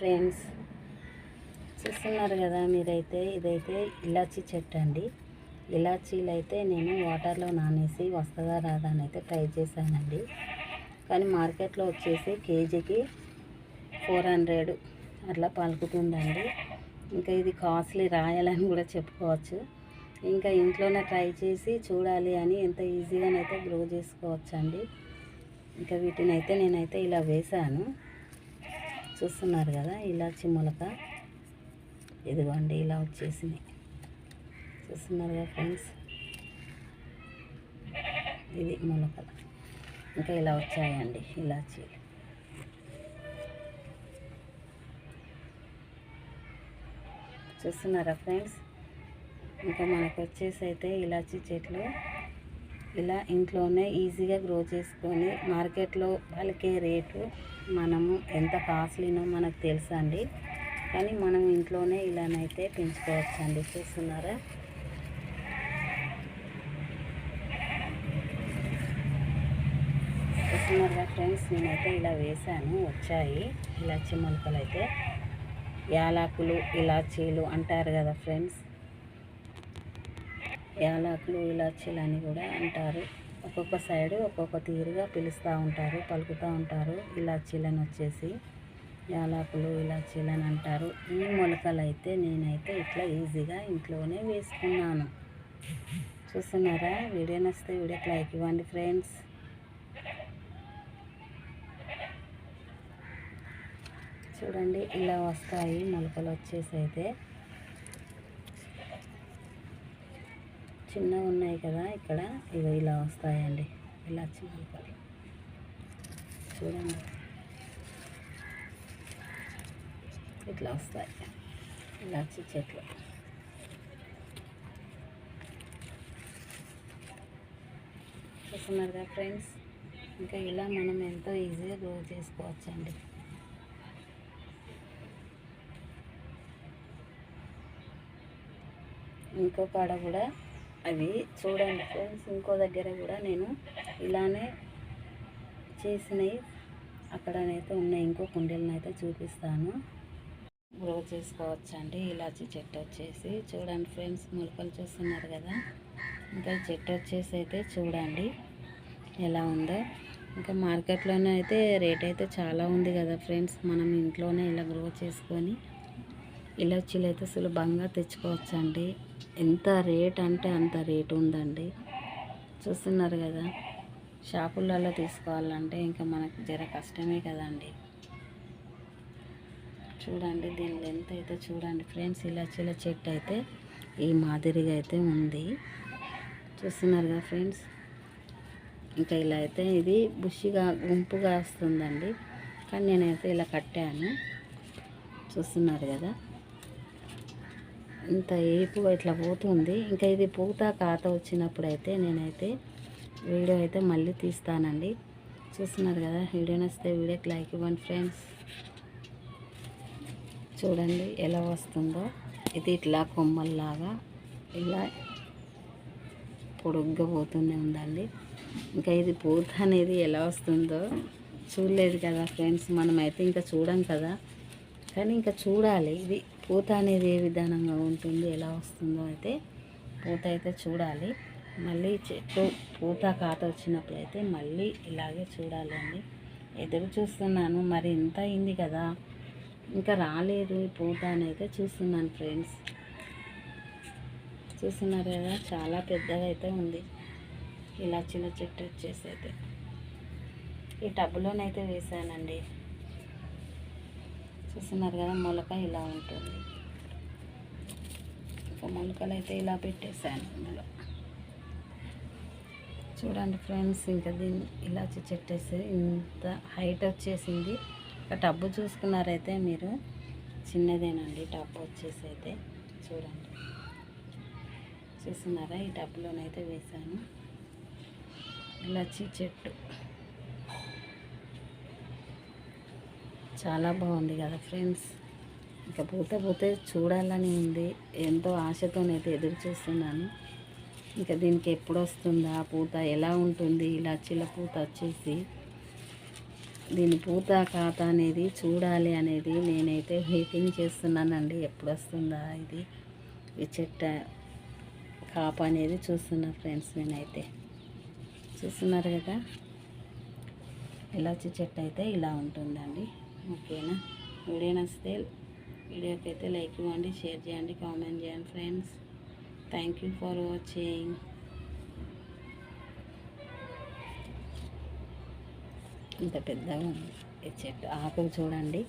Friends చూస్తున్నారు కదా మీరైతే ఇదైతే ఇలాచీ చెట్టు అండి ఇలాచీలు అయితే నేను వాటర్లో నానేసి వస్తుందా రాదా అని అయితే ట్రై చేశానండి. కానీ మార్కెట్లో వచ్చేసి కేజీకి ఫోర్ హండ్రెడ్ అట్లా పలుకుతుందండి. ఇంకా ఇది కాస్ట్లీ రాయాలని కూడా చెప్పుకోవచ్చు. ఇంకా ఇంట్లోనే ట్రై చేసి చూడాలి అని ఎంత ఈజీగానైతే గ్రో చేసుకోవచ్చండి. ఇంకా వీటిని అయితే నేనైతే ఇలా వేశాను. చూస్తున్నారు కదా ఇలాచి మొలక. ఇదిగోండి ఇలా వచ్చేసింది. చూస్తున్నారు కదా ఫ్రెండ్స్? ఇది మొలక. ఇంకా ఇలా వచ్చాయండి ఇలాచీలు. చూస్తున్నారా ఫ్రెండ్స్? ఇంకా మనకు వచ్చేసి అయితే ఇలాచీ చెట్లు ఇలా ఇంట్లోనే ఈజీగా గ్రో చేసుకొని మార్కెట్లో వాళ్ళకే రేటు మనము ఎంత కాస్ట్లీనో మనకు తెలుసా అండి. కానీ మనం ఇంట్లోనే ఇలానైతే పెంచుకోవచ్చు అండి చూస్తున్నారా? చూస్తున్నారుగా ఫ్రెండ్స్ నేనైతే ఇలా వేసాను వచ్చాయి. ఇలాచి మొలకలు అయితే యాలాకులు ఇలాచీలు అంటారు కదా ఫ్రెండ్స్ యాలకులు ఇలాచీలు అని కూడా అంటారు. ఒక్కొక్క సైడు ఒక్కొక్క తీరుగా పిలుస్తూ ఉంటారు పలుకుతూ ఉంటారు. ఇలాచీలను వచ్చేసి యాలకులు ఇలాచీలని అంటారు. ఈ మొలకలు అయితే నేనైతే ఇట్లా ఈజీగా ఇంట్లోనే వేసుకున్నాను. చూస్తున్నారా? వీడియో నచ్చితే వీడియోకి లైక్ ఇవ్వండి ఫ్రెండ్స్. చూడండి ఇలా వస్తాయి మొలకలు వచ్చేసి అయితే. చిన్నగా ఉన్నాయి కదా ఇక్కడ ఇవి ఇలా వస్తాయండి. ఇలా మొలకలు చూడండి. ఇట్లా వస్తాయి. ఇలాచి చెట్లు. చూస్తున్నారు కదా ఫ్రెండ్స్? ఇంకా ఇలా మనం ఎంతో ఈజీగా గ్రో చేసుకోవచ్చండి. ఇంకొక కాడ కూడా అవి చూడండి ఫ్రెండ్స్ ఇంకో దగ్గర కూడా నేను ఇలానే చేసినవి. అక్కడనైతే ఉన్నాయి ఇంకో కుండీలను అయితే చూపిస్తాను. గ్రో చేసుకోవచ్చు అండి ఇలాచి చెట్టు వచ్చేసి. చూడండి ఫ్రెండ్స్ మొలకలు చూస్తున్నారు కదా. ఇంకా చెట్టు వచ్చేసి అయితే చూడండి ఎలా ఉందో. ఇంకా మార్కెట్లోనే అయితే రేట్ అయితే చాలా ఉంది కదా ఫ్రెండ్స్ మనం ఇంట్లోనే ఇలా గ్రో చేసుకొని ఇలాచీలు అయితే సులభంగా తెచ్చుకోవచ్చు అండి ఎంత రేట్ అంటే అంత రేట్ ఉందండి. చూస్తున్నారు కదా షాపులలో తీసుకోవాలంటే ఇంకా మనకు జర కష్టమే కదండి. చూడండి దీని లెంత్ అయితే చూడండి ఫ్రెండ్స్ ఇలాచీల చెట్టు అయితే ఈ మాదిరిగా అయితే ఉంది. చూస్తున్నారు కదా ఫ్రెండ్స్ ఇంకా ఇలా అయితే ఇది బుషిగా గుంపుగా వస్తుందండి. కానీ నేనైతే ఇలా కట్టాను. చూస్తున్నారు కదా ఇంత ఏపుగా ఇట్లా పోతుంది. ఇంకా ఇది పూత కాత వచ్చినప్పుడు అయితే నేనైతే వీడియో అయితే మళ్ళీ తీస్తానండి. చూస్తున్నారు కదా వీడియో నచ్చితే వీడియోకి లైక్ ఇవ్వండి ఫ్రెండ్స్. చూడండి ఎలా వస్తుందో. ఇది ఇట్లా కొమ్మల్లాగా ఇలా పొడుగ్గా పోతూనే ఉందండి. ఇంకా ఇది పూత అనేది ఎలా వస్తుందో చూడలేదు కదా ఫ్రెండ్స్. మనమైతే ఇంకా చూడం కదా. కానీ ఇంకా చూడాలి. ఇది పూత అనేది ఏ విధానంగా ఉంటుంది ఎలా వస్తుందో అయితే పూత అయితే చూడాలి. మళ్ళీ చెట్టు పూత కాత వచ్చినప్పుడు అయితే మళ్ళీ ఇలాగే చూడాలి అండి ఎదురు చూస్తున్నాను మరి ఇంత అయింది కదా ఇంకా రాలేదు పూత అని అయితే చూస్తున్నాను ఫ్రెండ్స్. చూస్తున్నారు కదా చాలా పెద్దగా అయితే ఉంది. ఇలా చిన్న చెట్టు వచ్చేసి అయితే. ఈ టబ్బులోనైతే వేసానండి. చూస్తున్నారు కదా మొలక ఇలా ఉంటుంది. ఇంకా మొలకలు అయితే ఇలా పెట్టేశాను ఇందులో. చూడండి ఫ్రెండ్స్ ఇంకా దీన్ని ఇలా చెట్టేసి ఇంత హైట్ వచ్చేసింది. ఒక టబ్బు చూసుకున్నారైతే మీరు చిన్నదేనండి టబ్బు వచ్చేసి అయితే. చూడండి. చూస్తున్నారా? ఈ టబ్బులోనైతే వేసాను ఇలాచి చెట్టు. చాలా బాగుంది కదా ఫ్రెండ్స్. ఇంకా పూత పోతే చూడాలని ఉంది. ఎంతో ఆశతోనైతే ఎదురు చూస్తున్నాను. ఇంకా దీనికి ఎప్పుడు వస్తుందా పూత ఎలా ఉంటుంది ఇలా చిల్ల పూత వచ్చేసి దీని పూత కాత అనేది చూడాలి అనేది నేనైతే వెయిటింగ్ చేస్తున్నానండి. ఎప్పుడు వస్తుందా ఇది. ఈ చెట్ట కాప అనేది చూస్తున్నా ఫ్రెండ్స్ నేనైతే. చూస్తున్నారు కదా? ఇలాచి చెట్టు అయితే ఇలా ఉంటుందండి. ఓకేనా? వీడియో నచ్చితే వీడియోకి అయితే లైక్ ఇవ్వండి షేర్ చేయండి కామెంట్ చేయండి friends. Thank you for watching ఇంత పెద్దగా ఉంది. చెట్టు ఆకులు చూడండి.